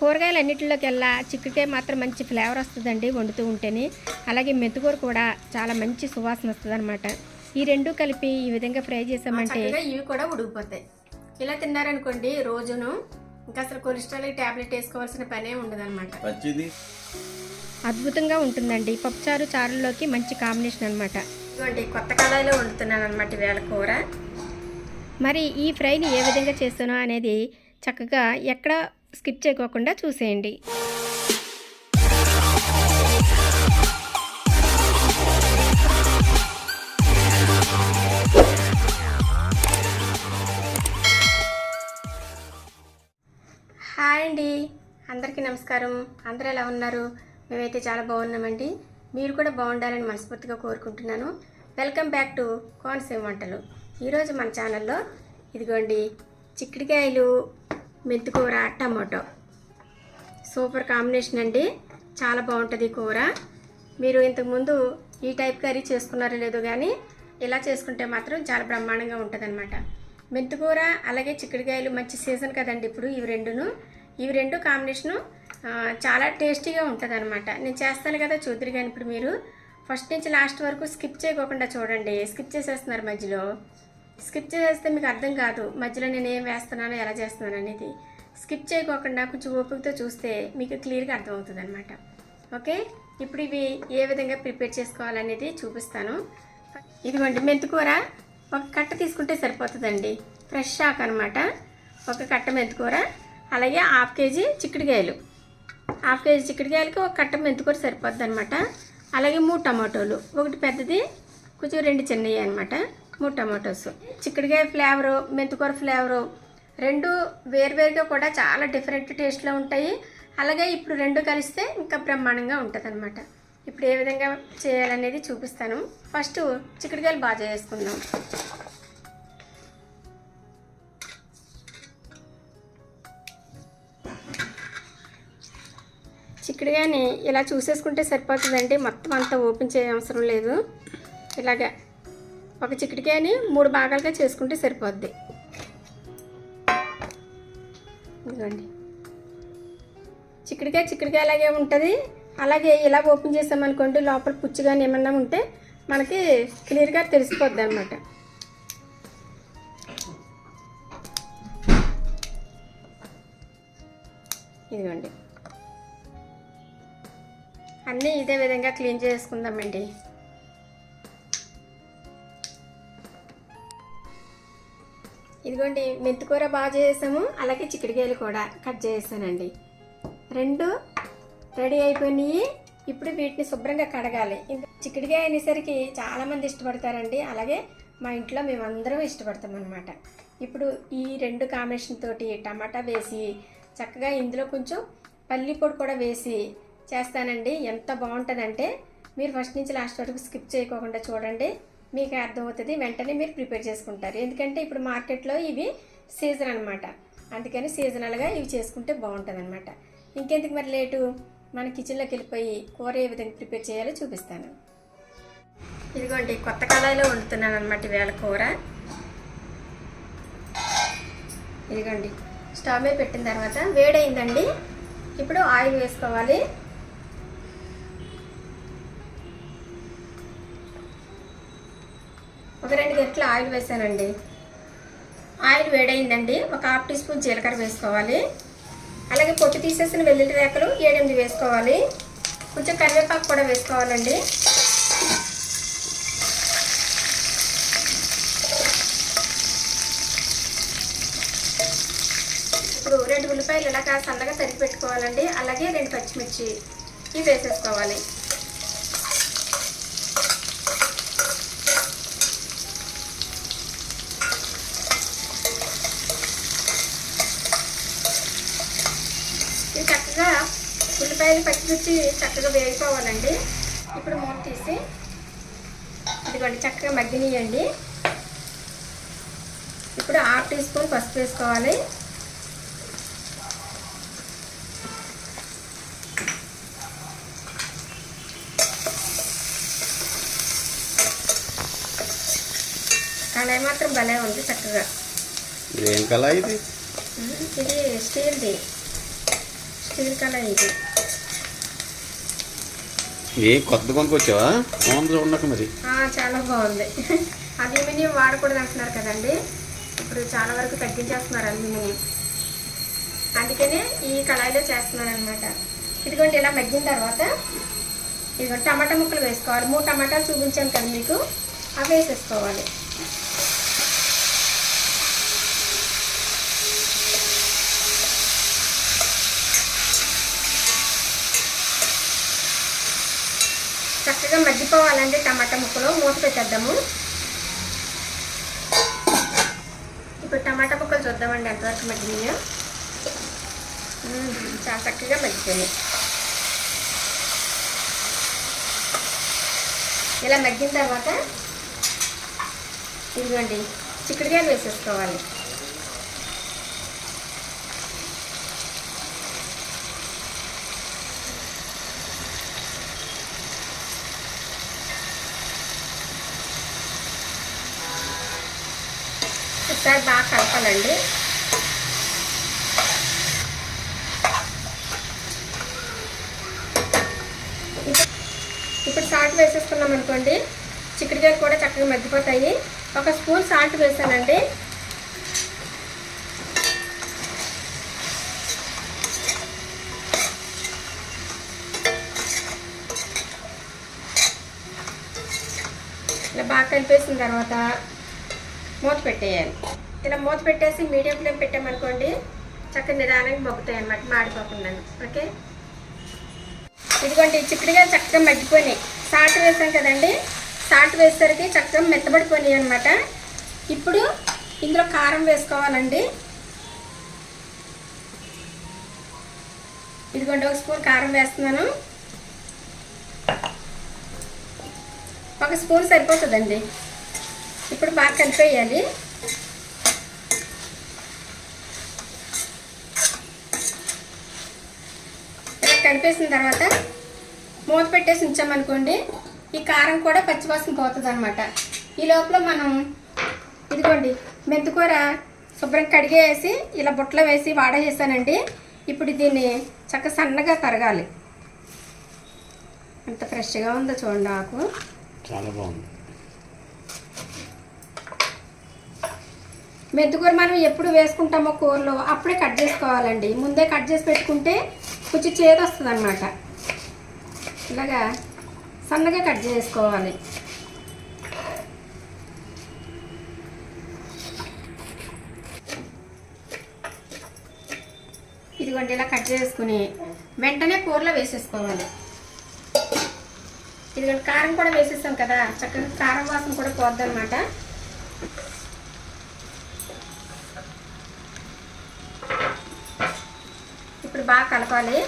కూరగాయలు అన్నిటిలోకెల్లా చిక్కుడుకాయ మాత్రం మంచి ఫ్లేవర్ వస్తుందండి వండుతూ ఉంటేనే. అలాగే మెంతుకూర కూడా చాలా మంచి సువాసన వస్తుంది ఈ రెండు కలిపి ఈ విధంగా ఫ్రై చేసామంటే ఇవి కూడా ఉడికిపోతాయి. ఇలా తిన్నారనుకోండి రోజును ఇంకా అసలు కొలెస్ట్రాల్ టాబ్లెట్ వేసుకోవాల్సిన పనే ఉండదన్నమాట. అద్భుతంగా ఉంటుందండి. పప్పుచారు చారుల్లోకి మంచి కాంబినేషన్ అనమాట ఇదిగోండి కొత్త కళాయిలో వండుతున్నాను అనమాట వేళ కూర. మరి ఈ ఫ్రైని ఏ విధంగా చేస్తానో అనేది చక్కగా ఎక్కడ స్కిప్ చేయకోకుండా చూసేయండి. హాయ్ అండి. అందరికీ నమస్కారం. అందరూ ఎలా ఉన్నారు? మేమైతే చాలా బాగున్నామండి. మీరు కూడా బాగుండాలని మనస్ఫూర్తిగా కోరుకుంటున్నాను. వెల్కమ్ బ్యాక్ టు కోనసీమ వంటలు. ఈరోజు మన ఛానల్లో ఇదిగోండి చిక్కుడుకాయలు మెంతికూర టమాటో. సూపర్ కాంబినేషన్ అండి. చాలా బాగుంటుంది ఈ కూర. మీరు ఇంతకుముందు ఈ టైప్ కర్రీ చేసుకున్నారో లేదో కానీ ఇలా చేసుకుంటే మాత్రం చాలా బ్రహ్మాండంగా ఉంటుంది మెంతికూర అలాగే చిక్కుడుకాయలు మంచి సీజన్ కదండి ఇప్పుడు ఇవి రెండును. ఇవి రెండు కాంబినేషను చాలా టేస్టీగా ఉంటుందన్నమాట. నేను చేస్తాను కదా చూద్దరు కానీ ఇప్పుడు మీరు. ఫస్ట్ నుంచి లాస్ట్ వరకు స్కిప్ చేయకోకుండా చూడండి. స్కిప్ చేసేస్తున్నారు మధ్యలో. స్కిప్ చేస్తే మీకు అర్థం కాదు మధ్యలో నేను ఏం వేస్తున్నానో ఎలా చేస్తున్నాను అనేది. స్కిప్ చేయకోకుండా కొంచెం ఓపికతో చూస్తే మీకు క్లియర్గా అర్థమవుతుంది అనమాట ఓకే? ఇప్పుడు ఇవి ఏ విధంగా ప్రిపేర్ చేసుకోవాలనేది చూపిస్తాను. ఇదిగోండి మెంతికూర ఒక కట్ట తీసుకుంటే సరిపోతుందండి. ఫ్రెష్ ఆకు అనమాట ఒక కట్ట మెంతికూర అలాగే హాఫ్ కేజీ చిక్కుడుకాయలు. హాఫ్ కేజీ చిక్కుడుకాయలకి ఒక కట్ట మెంతికూర సరిపోద్ది అనమాట అలాగే మూడు టమాటోలు ఒకటి పెద్దది కొంచెం రెండు చిన్నవి అనమాట మూడు టమాటోస్ చిక్కుడుకాయ ఫ్లేవరు మెంతికూర ఫ్లేవరు రెండు వేరువేరుగా కూడా చాలా డిఫరెంట్ టేస్ట్లో ఉంటాయి. అలాగే ఇప్పుడు రెండు కలిస్తే ఇంకా బ్రహ్మాండంగా ఉంటుంది ఇప్పుడు ఏ విధంగా చేయాలనేది చూపిస్తాను. ఫస్ట్ చిక్కుడుకాయలు బాగా చేసుకుందాం. చిక్కడికాయని ఇలా చూసేసుకుంటే సరిపోతుందండి. మొత్తం అంతా ఓపెన్ చేయ అవసరం లేదు. ఇలాగా ఒక చిక్కుడుకాయని మూడు భాగాలుగా చేసుకుంటే సరిపోద్ది. ఇదిగోండి. చిక్కుడుకాయ చిక్కుడుకాయ అలాగే ఉంటుంది. అలాగే ఇలా ఓపెన్ చేసామనుకోండి లోపల పుచ్చు కానీ ఏమన్నా ఉంటే మనకి క్లియర్గా తెలిసిపోద్ది అనమాట ఇదిగోండి. అన్నీ ఇదే విధంగా క్లీన్ చేసుకుందామండి. ఇదిగోండి మెంతికూర బాగా చేసాము. అలాగే చిక్కుడుకాయలు కూడా కట్ చేసానండి రెండు రెడీ అయిపోయినాయి. ఇప్పుడు వీటిని శుభ్రంగా కడగాలి. చిక్కుడుకాయ అనేసరికి చాలామంది ఇష్టపడతారండి. అలాగే మా ఇంట్లో మేమందరం ఇష్టపడతాం అనమాట ఇప్పుడు ఈ రెండు కాంబినేషన్ తోటి టమాటా వేసి చక్కగా ఇందులో కొంచెం పల్లి పొడి కూడా వేసి చేస్తానండి. ఎంత బాగుంటుందంటే మీరు ఫస్ట్ నుంచి లాస్ట్ వరకు స్కిప్ చేయకోకుండా చూడండి. మీకు అర్థమవుతుంది. వెంటనే మీరు ప్రిపేర్ చేసుకుంటారు. ఎందుకంటే ఇప్పుడు మార్కెట్లో ఇవి సీజన్ అనమాట అందుకని సీజనల్గా ఇవి చేసుకుంటే బాగుంటుంది అనమాట ఇంకెందుకు మరి లేటు? మన కిచెన్లోకి వెళ్ళిపోయి కూర ఏ విధంగా ప్రిపేర్ చేయాలో చూపిస్తాను. ఇదిగోండి కొత్త కళాయిలో వండుతున్నాను అనమాట ఇవాళ కూర. ఇదిగోండి స్టవ్ మీద పెట్టిన తర్వాత వేడైందండి. ఇప్పుడు ఆయిల్ వేసుకోవాలి. ఒక రెండు గంటల ఆయిల్ వేసానండి. ఆయిల్ వేడైందండి. ఒక హాఫ్ టీ స్పూన్ జీలకర్ర వేసుకోవాలి. అలాగే పొట్టు తీసేసిన వెల్లుల్లి రేకలు ఏడెనిమిది వేసుకోవాలి. కొంచెం కరివేపాకు కూడా వేసుకోవాలండి. ఇప్పుడు రెండు ఉల్లిపాయలు ఇలాగా సన్నగా తరిగి పెట్టుకోవాలండి. అలాగే రెండు పచ్చిమిర్చి ఇవి వేసేసుకోవాలి ఇవి చక్కగా ఉల్లిపాయలు పచ్చిమిర్చి చక్కగా వేగిపోవాలండి. ఇప్పుడు మూత తీసి ఇదిగోండి చక్కగా మగ్గినియండి. ఇప్పుడు హాఫ్ టీ స్పూన్ పసుపు వేసుకోవాలి. కళాయి మాత్రం భలే ఉంది చక్కగా. ఏం కళ ఇది? ఇది స్టీల్ది. స్టీల్ కళాయి ఇది. ఏ కొత్త కొనుక్కొచ్చావా? బాగుంది ఉండక మరి. చాలా బాగుంది. అల్యూమినియం వాడకూడదు అంటున్నారు కదండి. ఇప్పుడు చాలా వరకు తగ్గించేస్తున్నారు అల్యూమినియం. అందుకనే ఈ కళాయిలో చేస్తున్నారు అనమాట ఇదిగోండి ఇలా మగ్గిన తర్వాత ఇదిగో టమాటా ముక్కలు వేసుకోవాలి. మూడు టమాటాలు చూపించాను కదా మీకు. అవి వేసేసుకోవాలి. చక్కగా మగ్గిపోవాలండి టమాటా ముక్కలు మూత పెట్టేద్దాము. ఇప్పుడు టమాటా ముక్కలు చూద్దామండి ఎంతవరకు మగ్గినాయో. చాలా చక్కగా మగ్గిపోయినాయి. ఇలా మగ్గిన తర్వాత ఇదిగోండి చిక్కుడుకాయలు వేసేసుకోవాలి. ఒకసారి బాగా కలపాలండి. ఇప్పుడు- సాల్ట్ వేసేసుకున్నాం అనుకోండి. చిక్కుడుకాయలు కూడా చక్కగా మగ్గిపోతాయి. ఒక స్పూన్ సాల్ట్ వేసానండి. ఇలా బాగా కలిపేసిన తర్వాత మూత పెట్టేయాలి. ఇలా మూత పెట్టేసి మీడియం ఫ్లేమ్ పెట్టామనుకోండి చక్క నిదానంగా మగ్గుతాయి అన్నమాట మాడిపోకుండా. ఓకే? ఇదిగోండి చిక్కడిగా చిక్కుడుగా చక్కగా మగ్గిపోయినాయి. సాల్ట్ వేసాం కదండి? సాల్ట్ వేసేసరికి చక్కగా మెత్తబడిపోయినాయి అనమాట ఇప్పుడు ఇందులో కారం వేసుకోవాలండి. ఇదిగోండి ఒక స్పూన్ కారం వేస్తున్నాను. ఒక స్పూన్ సరిపోతుందండి. ఇప్పుడు బాగా కలిపేయాలి. ఇలా కలిపేసిన తర్వాత మూత పెట్టేసి ఉంచామనుకోండి ఈ కారం కూడా పచ్చివాసన పోతుంది అనమాట ఈ లోపల మనం ఇదిగోండి మెంతికూర శుభ్రం కడిగేసి ఇలా బుట్టలో వేసి వాడేసానండి. ఇప్పుడు దీన్ని చక్క సన్నగా తరగాలి. ఎంత ఫ్రెష్గా ఉందో చూడండి ఆకు. చాలా బాగుంది. మెంతికూర మనం ఎప్పుడు వేసుకుంటామో కూరలో అప్పుడే కట్ చేసుకోవాలండి. ముందే కట్ చేసి పెట్టుకుంటే కొంచెం చేదు వస్తుంది అనమాట ఇలాగా సన్నగా కట్ చేసుకోవాలి. ఇదిగోండి ఇలా కట్ చేసుకుని వెంటనే కూరలో వేసేసుకోవాలి. ఇదిగోండి కారం కూడా వేసేసాం కదా చక్కగా కారం వాసన కూడా పోద్ది అనమాట ఇప్పుడు బాగా కలపాలి.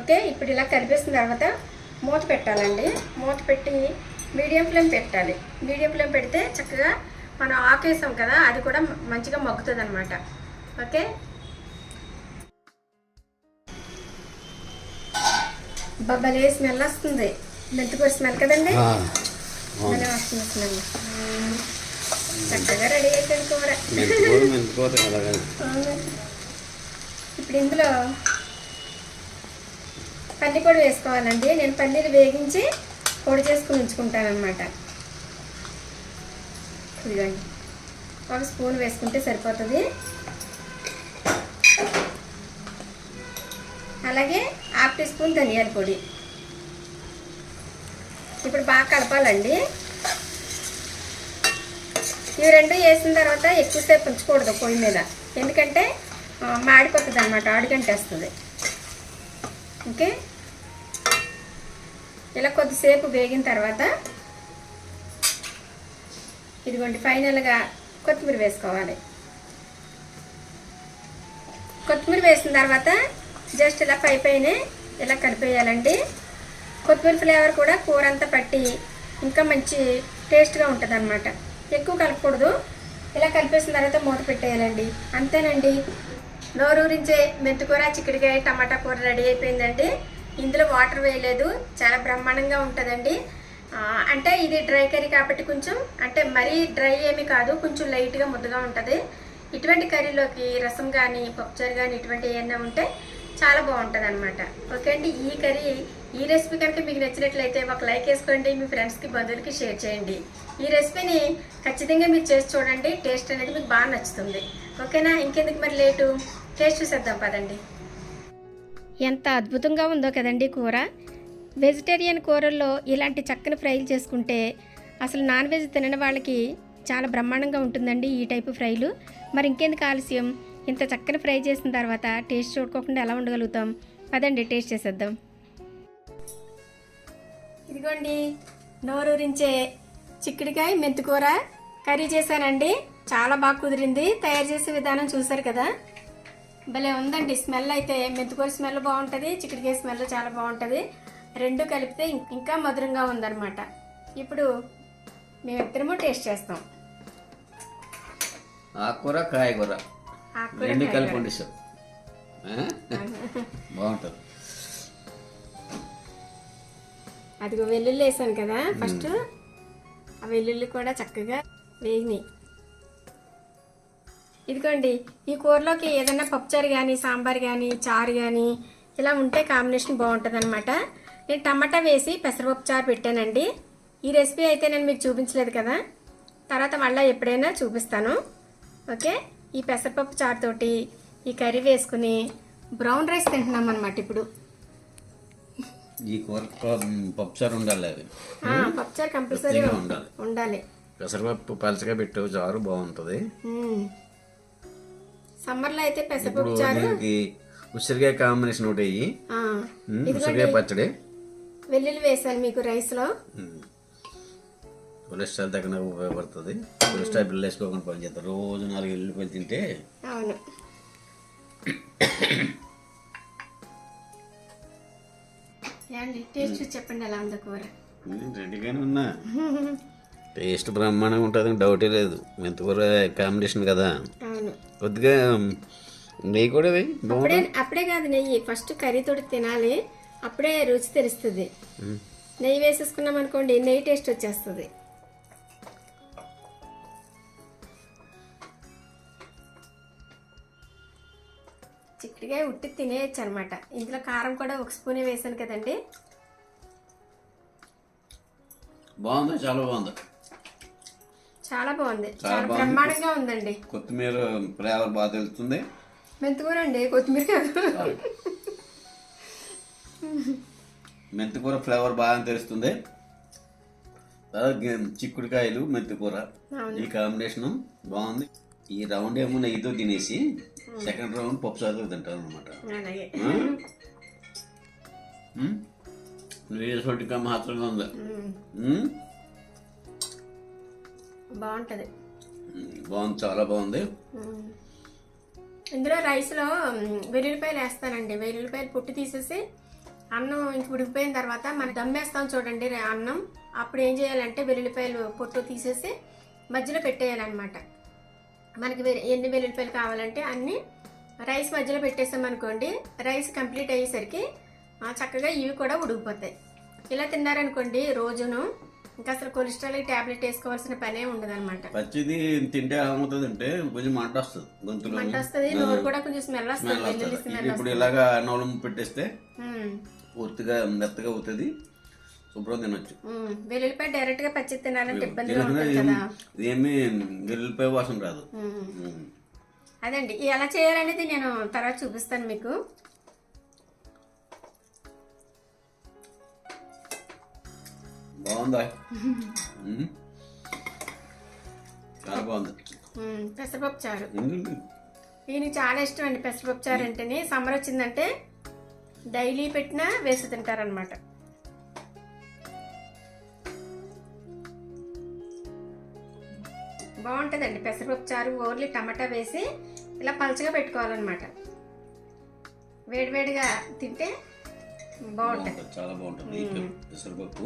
ఓకే ఇప్పుడు ఇలా కలిపేసిన తర్వాత మూత పెట్టాలండి. మూత పెట్టి మీడియం ఫ్లేమ్ పెట్టాలి. మీడియం ఫ్లేమ్ పెడితే చక్కగా మనం ఆకేసాం కదా అది కూడా మంచిగా మగ్గుతుంది అనమాట ఓకే బబ్బలే స్మెల్ వస్తుంది. మెంతికూర స్మెల్ కదండి? చక్కగా రెడీ అయిపోయింది కూర. ఇప్పుడు ఇందులో పల్లి పొడి వేసుకోవాలండి. నేను పల్లీలు వేగించి పొడి చేసుకుని ఉంచుకుంటాను అనమాట ఇదిగోండి. ఒక స్పూన్ వేసుకుంటే సరిపోతుంది. అలాగే హాఫ్ టీ స్పూన్ ధనియాల పొడి. ఇప్పుడు బాగా కలపాలండి. ఇవి రెండు వేసిన తర్వాత ఎక్కువసేపు ఉంచకూడదు పొయ్యి మీద. ఎందుకంటే మాడిపోతుంది అనమాట ఆడిగంటేస్తుంది. ఓకే? ఇలా కొద్దిసేపు వేగిన తర్వాత ఇదిగోండి ఫైనల్గా కొత్తిమీర వేసుకోవాలి. కొత్తిమీర వేసిన తర్వాత జస్ట్ ఇలా పై పైనే ఇలా కలిపేయాలండి. కొత్తిమీర ఫ్లేవర్ కూడా కూర అంతా పట్టి ఇంకా మంచి టేస్ట్గా ఉంటుంది అనమాట ఎక్కువ కలపకూడదు. ఇలా కలిపేసిన తర్వాత మూత పెట్టేయాలండి. అంతేనండి. నోరూరించే మెంతికూర చిక్కుడుకాయ టమాటా కూర రెడీ అయిపోయిందండి. ఇందులో వాటర్ వేయలేదు. చాలా బ్రహ్మాండంగా ఉంటుందండి. అంటే ఇది డ్రై కర్రీ కాబట్టి కొంచెం అంటే మరీ డ్రై ఏమి కాదు. కొంచెం లైట్గా ముద్దగా ఉంటుంది. ఇటువంటి కర్రీలోకి రసం కానీ పప్పుచారు కానీ ఇటువంటి ఏమైనా ఉంటే చాలా బాగుంటుంది అనమాట ఓకే అండి ఈ కర్రీ ఈ రెసిపీ కనుక మీకు నచ్చినట్లయితే ఒక లైక్ వేసుకోండి మీ ఫ్రెండ్స్కి బంధువులకి షేర్ చేయండి. ఈ రెసిపీని ఖచ్చితంగా మీరు చేసి చూడండి టేస్ట్ అనేది మీకు బాగా నచ్చుతుంది. ఓకేనా? ఇంకెందుకు మరి లేటు? టేస్ట్ చూసేద్దాం పదండి. ఎంత అద్భుతంగా ఉందో కదండి కూర. వెజిటేరియన్ కూరల్లో ఇలాంటి చక్కని ఫ్రైలు చేసుకుంటే అసలు నాన్ వెజ్ తినని వాళ్ళకి చాలా బ్రహ్మాండంగా ఉంటుందండి ఈ టైపు ఫ్రైలు. మరి ఇంకెందుకు ఆలస్యం? ఇంత చక్కని ఫ్రై చేసిన తర్వాత టేస్ట్ చూడుకోకుండా ఎలా ఉండగలుగుతాం? పదండి టేస్ట్ చేసేద్దాం. ఇదిగోండి నోరూరించే చిక్కుడికాయ మెంతికూర కర్రీ చేశానండి. చాలా బాగా కుదిరింది. తయారు చేసే విధానం చూసారు కదా? భలే ఉందండి. స్మెల్ అయితే మెంతికూర స్మెల్ బాగుంటుంది చిక్కుడికాయ స్మెల్ చాలా బాగుంటుంది. రెండు కలిపితే ఇంకా మధురంగా ఉందన్నమాట. ఇప్పుడు మేమిద్దరము టేస్ట్ చేస్తాం. ఆకుకూర కాయగూర. ఆకుకూర రెండు. కలిపి వండిస్తాం. ఆ? బాగుంటుంది. అదిగో వెల్లుల్లి వేసాను కదా ఫస్ట్. ఆ వెల్లుల్లి కూడా చక్కగా వేగినాయి. ఇదిగోండి ఈ కూరలోకి ఏదైనా పప్పుచారు కానీ సాంబార్ కానీ చారు కానీ ఇలా ఉంటే కాంబినేషన్ బాగుంటుంది అనమాట నేను టమాటా వేసి పెసరపప్పు చారు పెట్టానండి. ఈ రెసిపీ అయితే నేను మీకు చూపించలేదు కదా. తర్వాత మళ్ళీ ఎప్పుడైనా చూపిస్తాను. ఓకే? ఈ పెసరపప్పు చారుతోటి ఈ కర్రీ వేసుకుని బ్రౌన్ రైస్ తింటున్నాం అనమాట ఇప్పుడు. ఈ కూర పప్పుచారు ఉండాలి ఆ, పప్పుచారు కంపల్సరీ ఉండాలి. ఉండాలి. పెసరపప్పు పలచగా పెట్టు చారు బాగుంటుంది. మ్మ్. సమ్మర్లో అయితే పెసరపప్పు చారు ఉసిరికాయ కాంబినేషన్ ఒకటి ఉసిరికాయ పచ్చడి. వెల్లుల్లి వేసాను మీకు రైస్లో. కొలెస్ట్రాల్ తగిన ఉపయోగపడుతుంది. కొలెస్ట్రాల్ బిల్లు వేసుకోకుండా పనిచేస్తారు రోజు నాలుగు ఎల్లుపల్లి తింటే అవును. టేస్ట్ చెప్పండి ఎలా ఉందో కూర? నేను రెడీగానే ఉన్నా. టేస్ట్ బ్రహ్మాండంగా ఉంటుంది డౌటే లేదు. మెంతికూర కాంబినేషన్ కదా. అవును. కొద్దిగా నెయ్యి కూడా అప్పుడే అప్పుడే కాదు నెయ్యి. ఫస్ట్ కర్రీతోటి తినాలి. అప్పుడే రుచి తెలుస్తుంది. నెయ్యి వేసేసుకున్నాం అనుకోండి నెయ్యి టేస్ట్ వచ్చేస్తుంది. చిక్కుడుకాయ ఉట్టి తినేయచ్చు అనమాట ఇందులో కారం కూడా ఒక స్పూనే వేసాను కదండి. బాగుంది చాలా బాగుంది. చాలా బాగుంది. చాలా. బ్రహ్మాండంగా ఉందండి. కొత్తిమీర ఫ్లేవర్ బాగా తెలుస్తుంది. మెంతికూర అండి కొత్తిమీర కాదు. మెంతికూర ఫ్లేవర్ బాగా తెలుస్తుంది. చిక్కుడుకాయలు మెంతికూర. ఈ కాంబినేషన్ బాగుంది. ఈ రౌండ్ ఏమో నెయ్యితో తినేసి సెకండ్ రౌండ్ పప్పు సార్తో తింటాను అనమాట అలాగే. వేసొట్టిగా మాత్రంగా ఉంది? మ్మ్. ఉమ్? బాగుంటది. బాగుంది చాలా బాగుంది. ఇందులో రైస్లో వెల్లుల్లిపాయలు వేస్తానండి. వెల్లుల్లిపాయలు పుట్టి తీసేసి అన్నం ఇంక ఉడికిపోయిన తర్వాత మనం దమ్మేస్తాం చూడండి అన్నం. అప్పుడు ఏం చేయాలంటే వెల్లుల్లిపాయలు పొట్టు తీసేసి మధ్యలో పెట్టేయాలన్నమాట. మనకి ఎన్ని వెల్లుల్లిపాయలు కావాలంటే అన్ని రైస్ మధ్యలో పెట్టేసాం అనుకోండి రైస్ కంప్లీట్ అయ్యేసరికి చక్కగా ఇవి కూడా ఉడికిపోతాయి. ఇలా తిన్నారనుకోండి రోజును ఇంకా అసలు కొలెస్ట్రాల్ ట్యాబ్లెట్ వేసుకోవాల్సిన పనే ఉండదు పచ్చిది తింటే ఏమవుతుంది అంటే కొంచెం మంట వస్తుంది గొంతులో. మంట వస్తుంది నోరు కూడా కొంచెం స్మెల్ వస్తుంది ఇప్పుడు ఇలాగా అన్నం పెట్టేస్తే పూర్తిగా మెత్తగా అవుతుంది. శుభ్రం తినొచ్చు. వెల్లుల్లిపాయ డైరెక్ట్గా పచ్చి తినాలంటే ఇబ్బందిగా ఉంటుంది కదా. ఇదేమీ వెల్లుల్లిపాయ వాసన రాదు. అదండి ఎలా చేయాలనేది నేను తర్వాత చూపిస్తాను మీకు. బాగుందా. చాలా బాగుంది. పెసరపప్పు చారు. ఈయనకి చాలా ఇష్టం అండి పెసరపప్పు చారు అంటేనే. సమ్మర్ వచ్చిందంటే డైలీ పెట్టినా వేసి తింటారనమాట బాగుంటుందండి. పెసరపప్పు చారు ఓన్లీ టమాటా వేసి ఇలా పలచగా పెట్టుకోవాలన్నమాట. వేడివేడిగా తింటే బాగుంటుంది. చాలా బాగుంటుంది. పెసరపప్పు.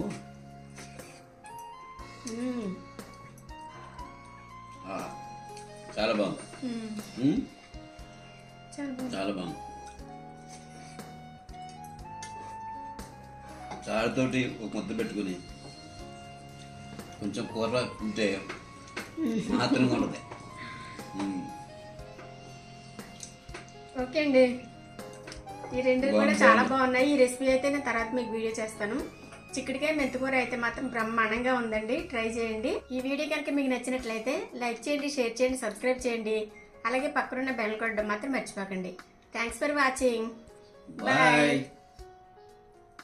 చాలా బాగుంది. చాలా బాగుంది. చారుతోటి ఒక ముద్ద పెట్టుకుని కొంచెం కూర ఉంటే మాత్రంగా ఉంటుంది. ఓకే అండి. ఈ రెండు కూడా. చాలా బాగున్నాయి. ఈ రెసిపీ అయితే నేను తర్వాత మీకు వీడియో చేస్తాను. చిక్కుడుకాయ మెంతికూర అయితే మాత్రం బ్రహ్మాండంగా ఉందండి. ట్రై చేయండి. ఈ వీడియో కనుక మీకు నచ్చినట్లయితే లైక్ చేయండి షేర్ చేయండి సబ్స్క్రైబ్ చేయండి. అలాగే పక్కనున్న బెల్ కొట్టడం మాత్రం మర్చిపోకండి. Thanks for watching bye